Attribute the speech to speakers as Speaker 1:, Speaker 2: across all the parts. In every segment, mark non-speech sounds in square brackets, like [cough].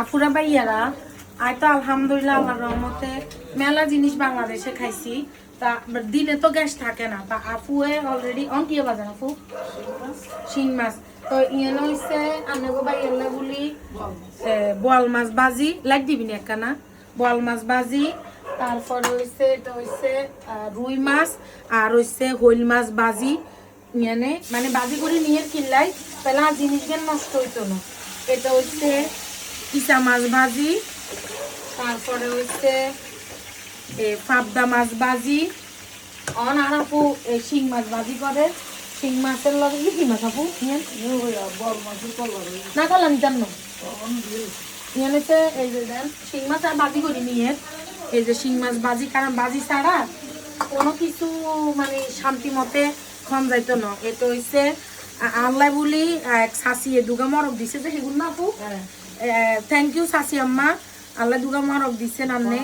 Speaker 1: আফুরা ভাইয়ারা আয় তো আলহামদুলিল্লাহ আল্লাহর রহমতে মেলা জিনিস বাংলাদেশে খাইছি। তা দিনে তো গ্যাস থাকে না। তা আফুয়ে অলরেডি অন কি বাজার আফু শিং মাছ। তো ইয়েন হইছে আনেগো ভাইয়াল্লা বলি বোয়াল মাছ বাজি। লাগ দিবি না একখানা বোয়াল মাছ বাজি, তারপর হইছে, এটা হইছে রুই মাছ, আর হইছে হইল মাছ বাজি। ইয়ানে মানে বাজি করে নিয়ে কিনলাই পেলা জিনিস নষ্ট হইতো না। এটা হচ্ছে ইসা মাছ ভাজি তারপরে হচ্ছে এ ফাবদা মাছ ভাজি। অন আর আপু শিং মাছ ভাজি করে। শিং মাছের লগে কি মাছ আপু? না করলাম জানো ইয়েন হচ্ছে এই যে দেন শিং মাছ আর ভাজি করি নিয়ে এই যে শিং মাছ ভাজি কারণ ভাজি ছাড়া কোনো কিছু মানে শান্তি মতে খন যাইতো না। এটা হইছে আ- আল্লাহ বলি এক শাসিয়ে দুগা মরক দিছে যে সেগুলো না আপু? থ্যাংক ইউ শাসি আম্মা। আল্লাহ দুগা মরক দিচ্ছেন আপনি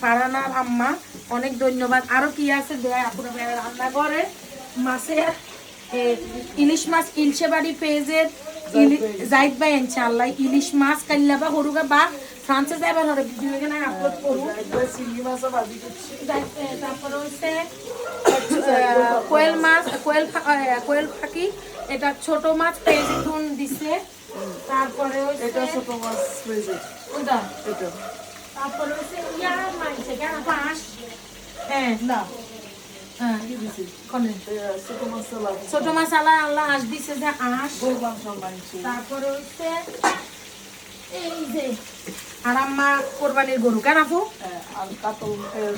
Speaker 1: ফারানার আম্মা, অনেক ধন্যবাদ। আরও কি আছে? দেয়, আপুরা ভাইয়া রান্না করে মাছের ইলিশ মাছ ইলশে বাড়ি পেঁয়াজের জাইদ ভাই আনছে আল্লাহ। ইলিশ মাছ, কাল্লা বা হরুগা বা ফ্রান্সে যাইবার এখানে আপলোড করুন। তারপরে হচ্ছে কোয়েল মাছ, কোয়েল কোয়েল পাখি এটা ছোট মাছ পেঁয়াজুন দিছে। তারপরে হচ্ছে ওটা। তারপরে হচ্ছে ইয়া মাইছে কেন পাঁচ হ্যাঁ। হ্যাঁ। কোনে? ছোট মাছ আল্লাহ আল্লাহ আঁশ দিছে যে আঁশ। তারপরে হচ্ছে এই যে আর আম্মা কোরবানির গরু কেন আপু?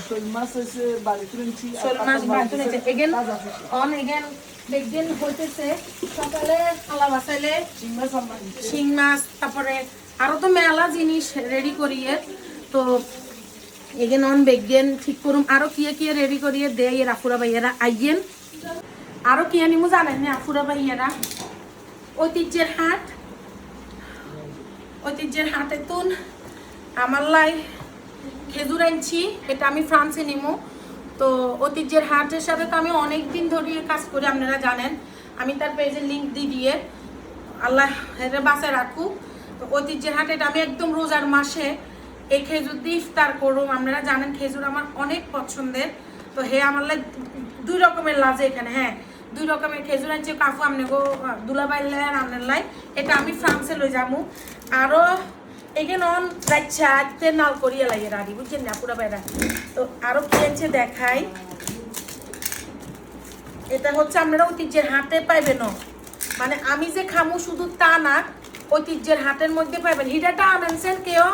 Speaker 1: শোল মাছ বাড়িতে নিয়েছে এগেন অন এগেন দেখবেন হইতেছে সকালে আল্লাহ বাসাইলে শিং মাছ তারপরে আরও তো মেলা জিনিস রেডি করিয়ে তো এগেন অন বেগেন ঠিক করুম। আরও কিয়ে কিয়ে রেডি করিয়ে দে এর আফুরা ভাইয়েরা আইয়েন। আরও কি আনিমু জানেন না আফুরা ভাইয়েরা? ঐতিহ্যের হাট ঐতিহ্যের হাটে তুন, আমার লাই, খেজুর আনছি, এটা আমি ফ্রান্সে নিমু। তো ঐতিহ্যের হাটের সাথে তো আমি অনেক দিন ধরে কাজ করি, আপনারা জানেন। আমি তার পেজের লিঙ্ক দিয়ে দিয়ে আল্লাহ এটা বাসায় রাখুক। তো ঐতিহ্যের হাটে, এটা আমি একদম রোজার মাসে এই খেজুর দিয়ে ইফতার করুম। আপনারা জানেন খেজুর আমার অনেক পছন্দের। তো হে আমার লাই, দুই রকমের লাজে এখানে হ্যাঁ। দুই রকমের খেজুর আনছে কাকু আমনে গো দুলাবাই লাই আমনের লাই এটা আমি ফ্রান্সে লই যামু। আরও এখানে অন আজকে নাল করিয়া লাগে রাডি বুঝছেন না, পুরা বেড়া তো আরও কি আনছে দেখাই। এটা হচ্ছে আপনারা ঐতিহ্যের হাটে পাইবেন মানে আমি যে খামু শুধু তা না, ঐতিহ্যের হাটের মধ্যে পাইবেন। হিরাটা আনেছেন কেউ?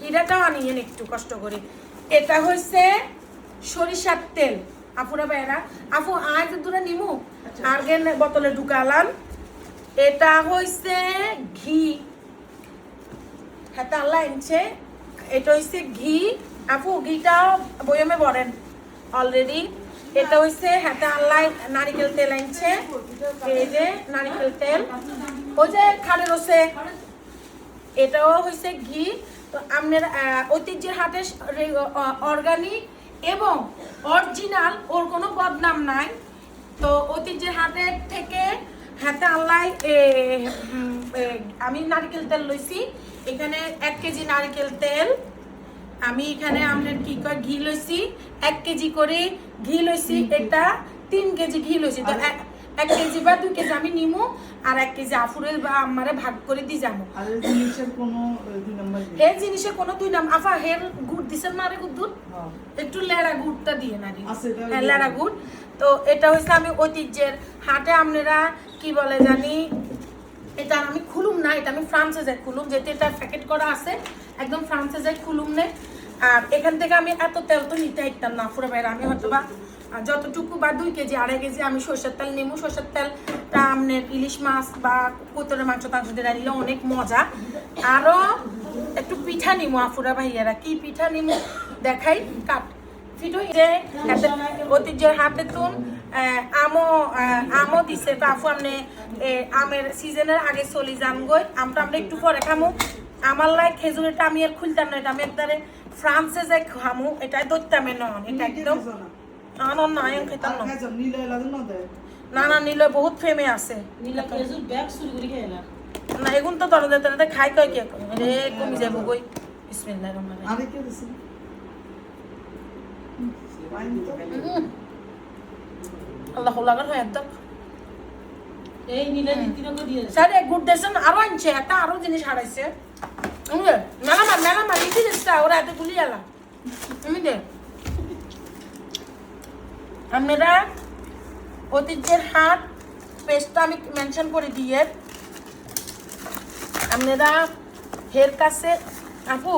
Speaker 1: হিরাটাও আনিয়েন একটু কষ্ট করে। এটা হচ্ছে সরিষার তেল। আপুরা বেড়া আপু আজ দূরে নিমু। আর গেন বোতলে ঢুকালাম। এটা হইছে ঘি। হাতে আল্লাহ আনছে এটা হইছে ঘি। আপু ঘিটাও বয়মে বলেন অলরেডি এটা হইছে হাতে আল্লাহ নারিকেল তেল আনছে। এই যে নারিকেল তেল। ওই যে খাড়ে রসে। এটাও হইছে ঘি। তো আপনার ঐতিহ্যের হাটে অর্গানিক এবং অরিজিনাল ওর কোনো বদনাম নাই। তো অতীতের হাতের থেকে হাতে আল্লাহ আমি নারকেল তেল লইছি। এখানে এক কেজি নারকেল তেল। আমি এখানে আমাদের কি কয় ঘি লইছি। এক কেজি করে ঘি লইছি এটা তিন কেজি ঘি লইছি। তো এক- কেজি বা দুই কেজি আমি নিমু আর এক কেজি আফুরের বা আমারে ভাগ করে দিয়ে যাব এই জিনিসে কোনো দুই নাম আফা হের গুড় দিছেন না রে গুড় একটু লেড়া গুড়টা দিয়ে না রে হ্যাঁ লেড়া গুড়। তো এটা হচ্ছে আমি ঐতিহ্যের হাটে আপনারা কি বলে জানি এটা আমি খুলুম না এটা আমি ফ্রান্সে যাই খুলুম যেহেতু এটা প্যাকেট করা আছে একদম ফ্রান্সে যাই খুলুম নে। আর এখান থেকে আমি এত তেল তো নিতে পারতাম না পুরো বাইরে আমি হয়তো বা যতটুকু বা দুই কেজি আড়াই কেজি আমি সর্ষের তেল নেব। সর্ষের তেলটা আপনার ইলিশ মাছ বা কোতরের মাংস টাংস দিয়ে নিলে অনেক মজা। আরও একটু পিঠা নিমো আফুরা ভাইয়ারা। কি পিঠা নিমো? দেখাই কাট। যে ঐতিহ্যের হাতে তুন আমও আমও দিছে। তো আফু আপনি এ, আমের সিজনের আগে চলি যান গই আমটা আমরা একটু পরে খামু। আমার লাই খেজুরিটা আমি আর খুলতাম না এটা আমি একবারে ফ্রান্সে যে খামু। এটাই দৈত্যামে নন এটা একদম আনন্দ না আমি খেতাম না। না না নিলে বহুত ফেমে আছে।
Speaker 2: নীলা খেজুর ব্যাগ চুরি করে খেয়ে না।
Speaker 1: না এগুন তো দরজা দরজা খাই কয় কে রে কমি যাব কই? বিসমিল্লাহির রহমানির রহিম।
Speaker 3: আরে কে দিছে।
Speaker 1: আল্লাহ লাগার হয় একদম
Speaker 2: এই নিলে তিনকে দিয়ে।
Speaker 1: স্যার এক গুড দেশন আরও আনছে একটা আরও জিনিস হারাইছে। মেলা মার মেলা মার জিনিসটা ওরা এত গুলি এলাম তুমি দে। আমরা ঐতিহ্যের হাট পেজটা আমি মেনশন করে দিয়ে আপনারা হের কাছে আপু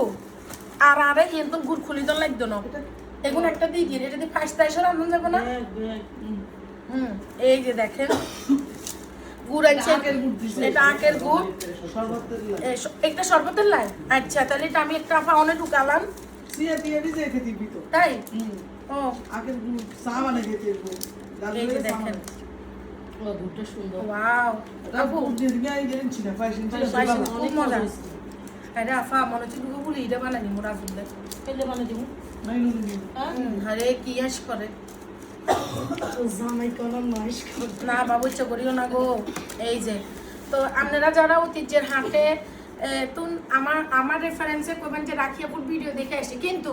Speaker 1: আর আরে কিন্তু গুড় খুলি তো লাগতো না। এগুলো একটা দিয়ে দিন এটা দিয়ে ফার্স্ট তাইসর আনন্দ যাবে না?
Speaker 2: ব্যাগ, হুম।
Speaker 1: এই যে দেখেন। গুড় আছে। এটা আখের গুড়। একটা শরবতের লাই? আচ্ছা তাহলে এটা আমি একটা আপা অনেক ঢুকালাম তাই?
Speaker 3: চা মানে
Speaker 1: দেখেন
Speaker 2: দুধটা সুন্দর।
Speaker 1: ওয়াও আপু।
Speaker 2: অনেক
Speaker 1: মজা। আরে আফা মনে হচ্ছে বলি এটা
Speaker 2: পেলে। হ্যাঁ?
Speaker 1: আরে কি হাস করে
Speaker 2: জামাই করার নয়
Speaker 1: না বাবু ইচ্ছা করিও না গো এই যে তো আপনারা যারা ঐতিহ্যের হাটে তুন আমার আমার রেফারেন্সে কইবেন যে রাখিয়াপুর ভিডিও দেখে আসি। কিন্তু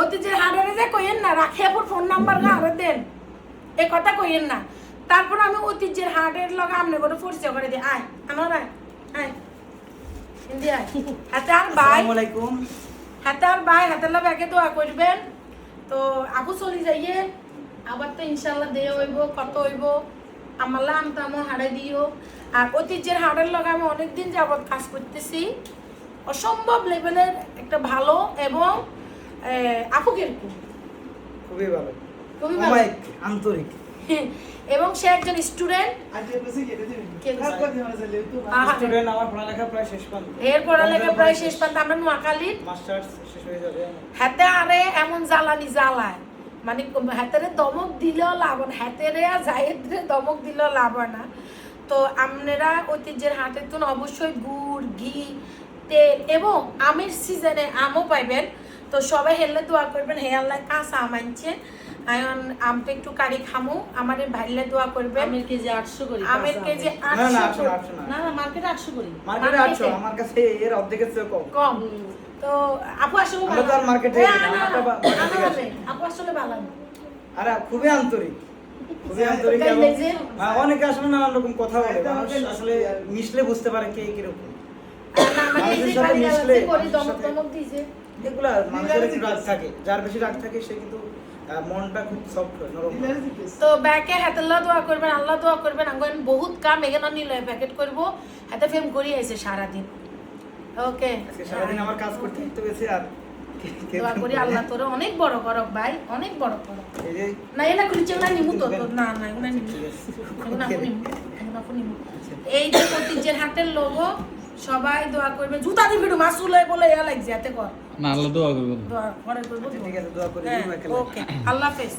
Speaker 1: ঐতিহ্যের হাটের যে কইেন না রাখিয়াপুর ফোন নাম্বার আরে দেন। এ কথা কইেন না। তারপর আমি ঐতিহ্যের হাটের লগে আপনি করে পরিচয় করে দিই। আয় আনোর আয় আয়। হিন্দি আয়। হাতে আর বাই বাই হাতের লাগে ব্যাগে দোয়া করবেন। তো আপু চলি যাইয়ে। আবার তো ইনশাল্লাহ দিয়ে হইব কত হইব। আমাল্লা আমতামো হাড়ে দিও। আর ঐতিহ্যের হাড়ের লগে আমি অনেকদিন যাবত কাজ করতেছি। অসম্ভব লেভেলের একটা ভালো এবং আহ, আপু কীরকম
Speaker 4: খুবই ভালো।
Speaker 1: খুবই ভালো।
Speaker 4: আন্তরিক। [laughs]
Speaker 1: এবং সে একজন স্টুডেন্ট
Speaker 4: আমার
Speaker 1: এর পড়ালেখা প্রায় শেষ পান্ত আমরা নোয়াখালীর।
Speaker 4: হয়ে
Speaker 1: হাতে আরে এমন জ্বালানি জ্বালায়। মানে হাতেরে দমক দিলেও লাভ না হাতেরে আর জায়েদরে দমক দিলেও লাভ হয় না। তো আপনারা ঐতিহ্যের হাটের তো অবশ্যই গুড় ঘি তেল এবং আমের সিজনে আমও পাইবেন। তো সবাই হেললে দোয়া করবেন হে আল্লাহ কাঁচা আম আনছে। আয়ন আমটা একটু কারি খামু আমাদের ভাইলে দোয়া করবে
Speaker 2: আমের কেজি আটশো করি
Speaker 1: আমের কেজি
Speaker 2: আম।
Speaker 4: না না
Speaker 2: মার্কেটে আটশো করি।
Speaker 4: মার্কেটে
Speaker 1: Market
Speaker 4: আটশো
Speaker 1: এ?
Speaker 4: আমার কাছে এর অর্ধেকের চেয়ে কম।
Speaker 1: কম। তো আপু আসলে
Speaker 4: তো
Speaker 1: ভালো।
Speaker 4: থেকে
Speaker 1: না,
Speaker 4: আসি।
Speaker 1: আপু আসলে ভালো
Speaker 4: আরে খুবই আন্তরিক খুবই [laughs] আন্তরিক? হ্যাঁ, অনেকে আসলে নানান রকম কথা বলে মানুষ আসলে মিশলে বুঝতে পারে কে কীরকম
Speaker 1: মানে
Speaker 4: মানুষের সাথে মিশলে। এগুলা মানুষের একটু রাগ থাকে যার বেশি রাগ থাকে সে কিন্তু মনটা খুব সফট হয় নরম হয়।
Speaker 1: তো ব্যাকে হাতে আল্লাহ দোয়া করবেন আল্লাহ দোয়া করবেন বহুত কাম এখানে নিলে প্যাকেট করব হাতে ফেম করি আইছে সারাদিন ওকে।
Speaker 4: আজকে সারাদিন আমার কাজ করতে করতে গেছে আর
Speaker 1: দোয়া করি আল্লাহ তোর অনেক বড় করক ভাই অনেক বড় করক।
Speaker 4: এই যে
Speaker 1: না এলা খুলি চেংলা নিমু তো না না এগুলা নিমু। এগুলা নিমু এগুলা নিমু। এই যে ঐতিহ্যের হাটের লোগো সবাই দোয়া করবে। জুতা দিবি মাসুল হয়ে বলে ইয়া লাগছে এতে কর।
Speaker 5: না আল্লাহ দোয়া করবেন
Speaker 1: দোয়া করে করব।
Speaker 4: আচ্ছা, ঠিক আছে দোয়া করি
Speaker 1: হ্যাঁ ওকে আল্লাহ হাফেজ।